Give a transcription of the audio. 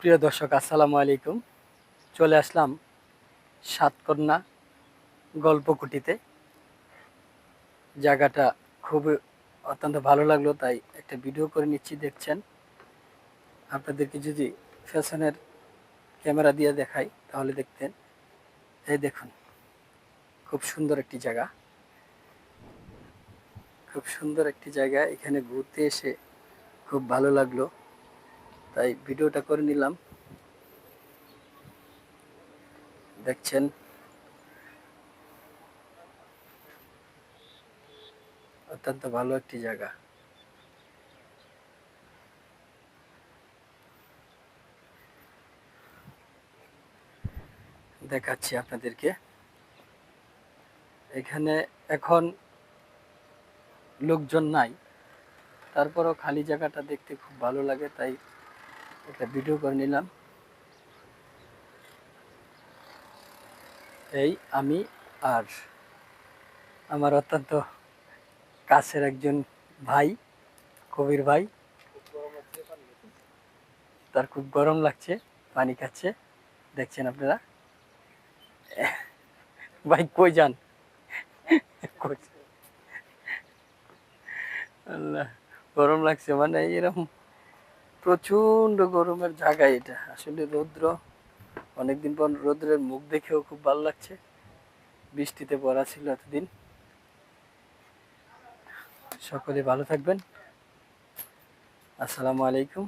প্রিয় দর্শক, আসসালামু আলাইকুম। চলে আসলাম সাতকন্যা গল্পকুটিতে। জায়গাটা খুবই অত্যন্ত ভালো লাগল, তাই একটা ভিডিও করে নিচ্ছি, দেখছেন। আপনাদেরকে যদি ফ্যাশনের ক্যামেরা দিয়ে দেখাই, তাহলে দেখতেন। এই দেখুন, খুব সুন্দর একটি জায়গা। খুব সুন্দর একটি জায়গা, এখানে ঘুরতে এসে খুব ভালো লাগল। তাই ভিডিওটা করে নিলাম। দেখছেন? অত্যন্ত ভালো একটি জায়গা। দেখাচ্ছি আপনাদেরকে। এখানে এখন লোকজন নাই, তারপরও খালি জায়গাটা দেখতে খুব ভালো লাগে, তাই একটা ভিডিও করে নিলাম। এই আমি আর আমার অত্যন্ত কাছের একজন ভাই, কবির ভাই। তার খুব গরম লাগছে, পানি খাচ্ছে। দেখছেন আপনারা? ভাই, কই যান? গরম লাগছে মানে এরকম প্রচণ্ড গরমের জায়গা এটা। আসলে রৌদ্র, অনেকদিন পর রৌদ্রের মুখ দেখেও খুব ভালো লাগছে। বৃষ্টিতে পড়া ছিল এতদিন। সকলে ভালো থাকবেন। আসসালামু আলাইকুম।